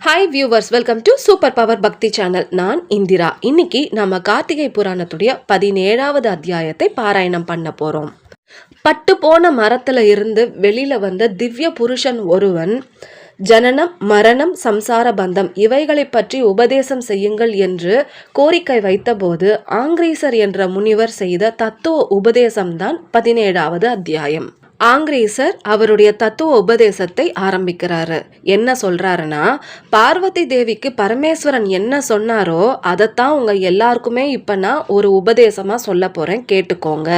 Hi viewers welcome to super power Bhakti channel நான் இந்திரா. இன்னைக்கு நம்ம கார்த்திகை புராணத்துடைய பதினேழாவது அத்தியாயத்தை பாராயணம் பண்ண போறோம். பட்டு போன மரத்துல இருந்து வெளியில வந்த திவ்ய புருஷன் ஒருவன் ஜனனம் மரணம் சம்சார பந்தம் இவைகளை பற்றி உபதேசம் செய்யுங்கள் என்று கோரிக்கை வைத்தபோது ஆங்கிரீசர் என்ற முனிவர் செய்த தத்துவ உபதேசம்தான் பதினேழாவது அத்தியாயம். ஆங்கிரீசர் அவருடைய தத்துவ உபதேசத்தை ஆரம்பிக்கிறாரு. என்ன சொல்றாருன்னா பார்வதி தேவிக்கு பரமேஸ்வரன் என்ன சொன்னாரோ அதைத்தான் உங்க எல்லாருக்குமே இப்ப நான் ஒரு உபதேசமா சொல்ல போறேன் கேட்டுக்கோங்க.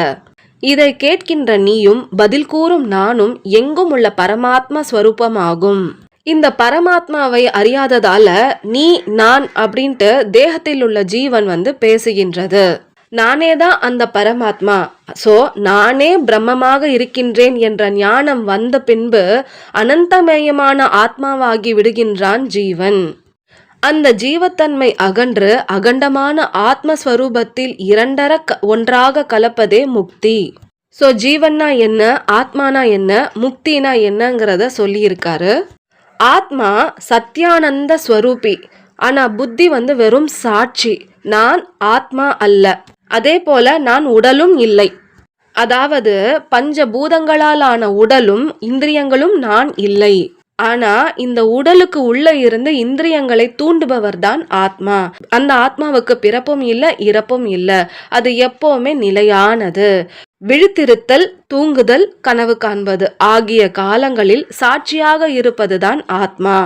இதை கேட்கின்ற நீயும் பதில் கூறும் நானும் எங்கும் உள்ள பரமாத்ம ஸ்வரூபமாகும். இந்த பரமாத்மாவை அறியாததால நீ நான் அப்படின்ட்டு தேகத்தில் உள்ள ஜீவன் வந்து பேசுகின்றது. நானே தான் அந்த பரமாத்மா. சோ நானே பிரம்மமாக இருக்கின்றேன் என்ற ஞானம் வந்த பின்பு அனந்தமயமான ஆத்மாவாகி விடுகின்றான் ஜீவன். அந்த ஜீவத்தன்மை அகன்று அகண்டமான ஆத்மஸ்வரூபத்தில் இரண்டர க- ஒன்றாக கலப்பதே முக்தி. ஸோ ஜீவன்னா என்ன ஆத்மானா என்ன முக்தினா என்னங்கிறத சொல்லியிருக்காரு. ஆத்மா சத்யானந்த ஸ்வரூபி. ஆனா புத்தி வந்து வெறும் சாட்சி. நான் ஆத்மா அல்ல. அதே போல நான் உடலும் இல்லை. அதாவது பஞ்சபூதங்களால் ஆன உடலும் இந்திரியங்களும் நான் இல்லை. ஆனா இந்த உடலுக்கு உள்ள இருந்து இந்திரியங்களை தூண்டுபவர் தான் ஆத்மா. அந்த ஆத்மாவுக்கு பிறப்பும் இல்ல இறப்பும் இல்ல. அது எப்பவுமே நிலையானது. விழித்திருத்தல் தூங்குதல் கனவு காண்பது ஆகிய காலங்களில் சாட்சியாக இருப்பதுதான் ஆத்மா.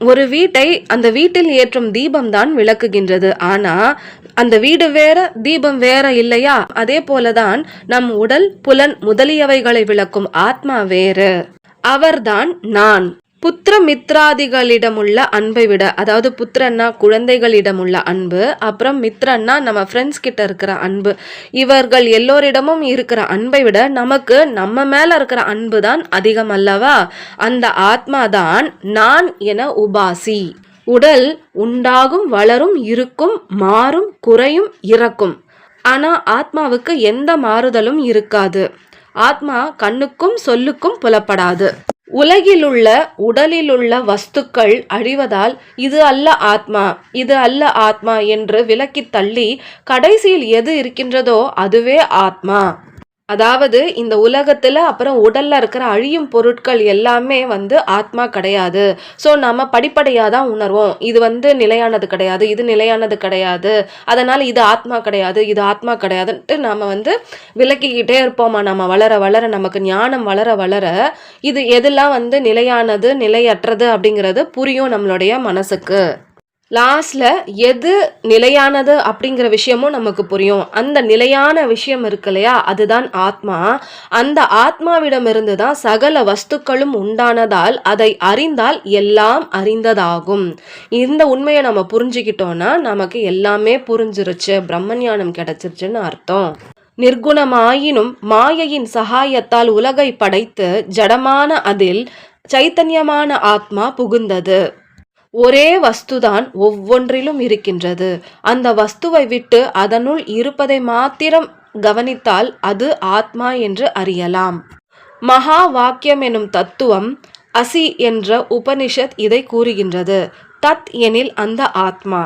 ஒரு வீட்டை அந்த வீட்டில் ஏற்றும் தீபம் தான் விளக்குகின்றது. ஆனா அந்த வீடு வேற தீபம் வேற இல்லையா? அதே போலதான் நம் உடல் புலன் முதலியவைகளை விளக்கும் ஆத்மா வேறு. அவர்தான் நான். புத்திர மித்ராதிகளிடமுள்ள அன்பை விட அதாவது புத்திரன்னா குழந்தைகளிடமுள்ள அன்பு அப்புறம் மித்ரன்னா நம்ம ஃப்ரெண்ட்ஸ் கிட்ட இருக்கிற அன்பு. இவர்கள் எல்லோரிடமும் இருக்கிற அன்பை விட நமக்கு நம்ம மேல இருக்கிற அன்பு தான் அதிகம் அல்லவா? அந்த ஆத்மா தான் நான் என உபாசி. உடல் உண்டாகும் வளரும் இருக்கும் மாறும் குறையும் இறக்கும். ஆனா ஆத்மாவுக்கு எந்த மாறுதலும் இருக்காது. ஆத்மா கண்ணுக்கும் சொல்லுக்கும் புலப்படாது. உலகிலுள்ள உடலிலுள்ள வஸ்துக்கள் அழிவதால் இது அல்ல ஆத்மா இது அல்ல ஆத்மா என்று விலக்கித் தள்ளி கடைசியில் எது இருக்கின்றதோ அதுவே ஆத்மா. அதாவது இந்த உலகத்தில் அப்புறம் உடலில் இருக்கிற அழியும் பொருட்கள் எல்லாமே வந்து ஆத்மா கிடையாது. ஸோ நம்ம படிப்படியாக தான் உணர்வோம். இது வந்து நிலையானது கிடையாது இது நிலையானது கிடையாது. அதனால் இது ஆத்மா கிடையாது இது ஆத்மா கிடையாதுன்ட்டு நாம் வந்து விளக்கிக்கிட்டே இருப்போமா? நம்ம வளர வளர நமக்கு ஞானம் வளர வளர இது எதெல்லாம் வந்து நிலையானது நிலையற்றது அப்படிங்கிறது புரியும் நம்மளுடைய மனசுக்கு. லாஸ்ட்ல எது நிலையானது அப்படிங்கிற விஷயமும் நமக்கு புரியும். அந்த நிலையான விஷயம் இருக்கு இல்லையா? அதுதான் ஆத்மா. அந்த ஆத்மாவிடமிருந்து தான் சகல வஸ்துக்களும் உண்டானதால் அதை அறிந்தால் எல்லாம் அறிந்ததாகும். இந்த உண்மையை நம்ம புரிஞ்சுக்கிட்டோம்னா நமக்கு எல்லாமே புரிஞ்சிருச்சு. பிரம்மஞானம் கிடைச்சிருச்சுன்னு அர்த்தம். நிர்குணமாயினும் மாயையின் சகாயத்தால் உலகை படைத்து ஜடமான அதில் சைத்தன்யமான ஆத்மா புகுந்தது. ஒரே வஸ்துதான் ஒவ்வொன்றிலும் இருக்கின்றது. அந்த வஸ்துவை விட்டு அதனுள் இருப்பதை மாத்திரம் கவனித்தால் அது ஆத்மா என்று அறியலாம். மகா வாக்கியம் எனும் தத்துவம் அசி என்ற உபனிஷத் இதை கூறுகின்றது. தத் எனில் அந்த ஆத்மா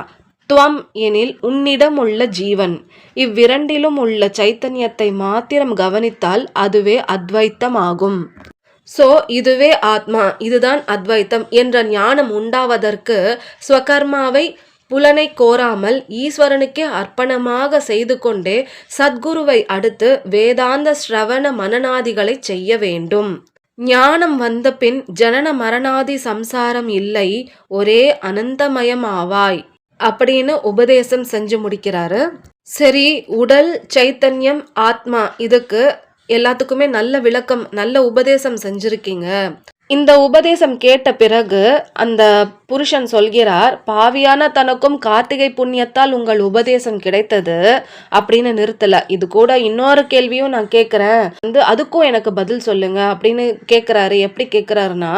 துவம் எனில் உன்னிடம் உள்ள ஜீவன். இவ்விரண்டிலும் உள்ள சைத்தன்யத்தை மாத்திரம் கவனித்தால் அதுவே அத்வைத்தமாகும். சோ இதுவே ஆத்மா இதுதான் அத்வைத்தம் என்ற ஞானம் உண்டாவதற்கு ஸ்வகர்மாவை புலனை கோராமல் ஈஸ்வரனுக்கே அர்ப்பணமாக செய்து கொண்டே சத்குருவை அடுத்து வேதாந்த ஸ்ரவண மனநாதிகளை செய்ய வேண்டும். ஞானம் வந்த பின் ஜனன மரணாதி சம்சாரம் இல்லை ஒரே அனந்தமயமாவாய். அப்படின்னு உபதேசம் செஞ்சு முடிக்கிறாரு. சரி உடல் சைத்தன்யம் ஆத்மா இதுக்கு எல்லாத்துக்குமே நல்ல விளக்கம் நல்ல உபதேசம் செஞ்சிருக்கீங்க. இந்த உபதேசம் கேட்ட பிறகு அந்த புருஷன் சொல்கிறார் பாவியான தனக்கும் கார்த்திகை புண்ணியத்தால் உங்கள் உபதேசம் கிடைத்தது அப்படின்னு நிறுத்தல. இது கூட இன்னொரு கேள்வியும் நான் கேட்குறேன் வந்து அதுக்கும் எனக்கு பதில் சொல்லுங்க அப்படின்னு கேட்குறாரு எப்படி கேட்குறாருன்னா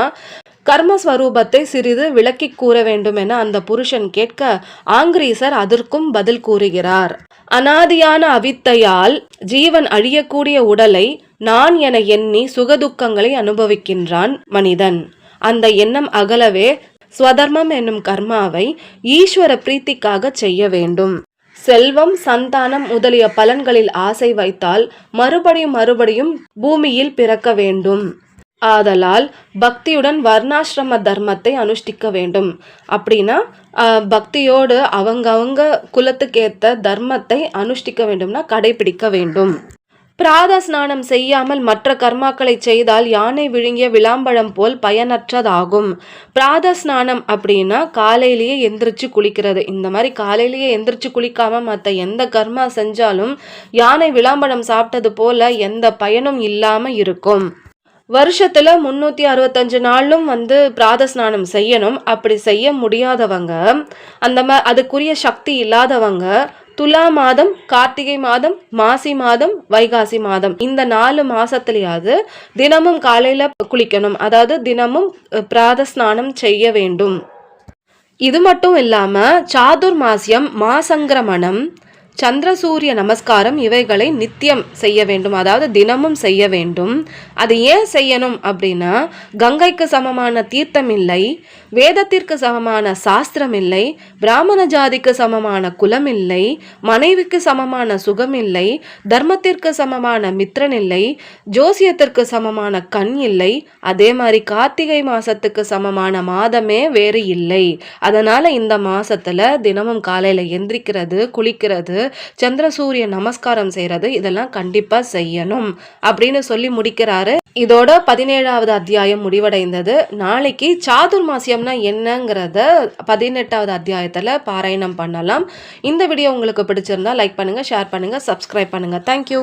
கர்மஸ்வரூபத்தை சிறிது விளக்கி கூற வேண்டும் என அந்த புருஷன் கேட்க ஆங்கிரீசர் அதற்கும் பதில் கூறுகிறார். அனாதியான அவித்தையால் ஜீவன் அழியக்கூடிய உடலை நான் என எண்ணி சுகதுக்கங்களை அனுபவிக்கின்றான் மனிதன். அந்த எண்ணம் அகலவே ஸ்வதர்மம் என்னும் கர்மாவை ஈஸ்வர பிரீத்திக்காக செய்ய வேண்டும். செல்வம் சந்தானம் முதலிய பலன்களில் ஆசை வைத்தால் மறுபடியும் மறுபடியும் பூமியில் பிறக்க வேண்டும். ஆதலால் பக்தியுடன் வர்ணாசிரம தர்மத்தை அனுஷ்டிக்க வேண்டும். அப்படின்னா பக்தியோடு அவங்க அவங்க குலத்துக்கேற்ற தர்மத்தை அனுஷ்டிக்க வேண்டும்னா கடைபிடிக்க வேண்டும். பிராத ஸ்நானம் செய்யாமல் மற்ற கர்மாக்களை செய்தால் யானை விழுங்கிய விளாம்பழம் போல் பயனற்றதாகும். பிராத ஸ்நானம் அப்படின்னா காலையிலேயே எந்திரிச்சு குளிக்கிறது. இந்த மாதிரி காலையிலேயே எந்திரிச்சு குளிக்காம மற்ற எந்த கர்மா செஞ்சாலும் யானை விளாம்பழம் சாப்பிட்டது போல எந்த பயனும் இல்லாமல் இருக்கும். வருஷத்துல முன்னூத்தி அறுபத்தஞ்சு நாளும் வந்து பிராத ஸ்நானம் செய்யணும். அப்படி செய்ய முடியாதவங்க அந்த மா அதுக்குரிய சக்தி இல்லாதவங்க துலா மாதம் கார்த்திகை மாதம் மாசி மாதம் வைகாசி மாதம். இந்த நாலு மாசத்துலயாவது தினமும் காலையில குளிக்கணும். அதாவது தினமும் பிராத ஸ்நானம் செய்ய வேண்டும். இது மட்டும் இல்லாம சாதுர்மாசியம் மாசங்கிரமணம் சந்திர சூரிய நமஸ்காரம் இவைகளை நித்தியம் செய்ய வேண்டும் அதாவது தினமும் செய்ய வேண்டும். அது ஏன் செய்யணும் அப்படின்னா கங்கைக்கு சமமான தீர்த்தம் இல்லை வேதத்திற்கு சமமான சாஸ்திரம் இல்லை பிராமண ஜாதிக்கு சமமான குலம் இல்லை மனைவிக்கு சமமான சுகம் இல்லை தர்மத்திற்கு சமமான மித்திரன் இல்லை ஜோசியத்திற்கு சமமான கண் இல்லை அதே மாதிரி கார்த்திகை மாசத்துக்கு சமமான மாதமே வேறு இல்லை. அதனால இந்த மாசத்துல தினமும் காலையில எந்திரிக்கிறது குளிக்கிறது சந்திர சூரிய நமஸ்காரம் செய்யறது இதெல்லாம் கண்டிப்பா செய்யணும் அப்படின்னு சொல்லி முடிக்கிறாரு. இதோட பதினேழாவது அத்தியாயம் முடிவடைந்தது. நாளைக்கு சாதுர்மாசியம்னா என்னங்கிறத பதினெட்டாவது அத்தியாயத்துல பாராயணம் பண்ணலாம். இந்த வீடியோ உங்களுக்கு பிடிச்சிருந்தா லைக் பண்ணுங்க ஷேர் பண்ணுங்க சப்ஸ்கிரைப் பண்ணுங்க. தேங்க்யூ